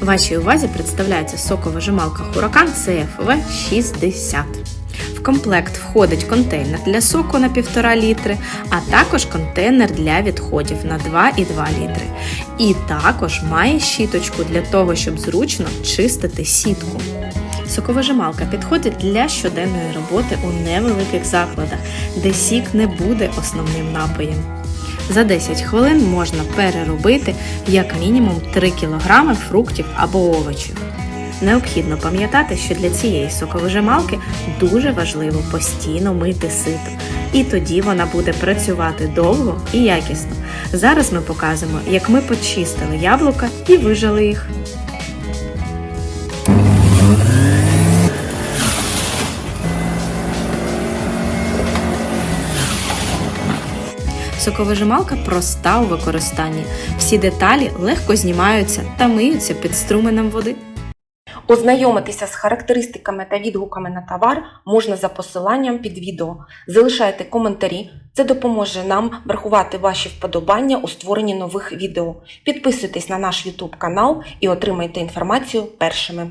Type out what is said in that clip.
Вашій увазі представляється соковижималка Huracan CFV 60. В комплект входить контейнер для соку на 1,5 літри, а також контейнер для відходів на 2,2 літри. І також має щіточку для того, щоб зручно чистити сітку. Соковижималка підходить для щоденної роботи у невеликих закладах, де сік не буде основним напоєм. За 10 хвилин можна переробити як мінімум 3 кг фруктів або овочів. Необхідно пам'ятати, що для цієї соковижималки дуже важливо постійно мити сито, і тоді вона буде працювати довго і якісно. Зараз ми показуємо, як ми почистили яблука і вижали їх. Соковижималка проста у використанні. Всі деталі легко знімаються та миються під струменем води. Ознайомитися з характеристиками та відгуками на товар можна за посиланням під відео. Залишайте коментарі, це допоможе нам врахувати ваші вподобання у створенні нових відео. Підписуйтесь на наш YouTube канал і отримайте інформацію першими.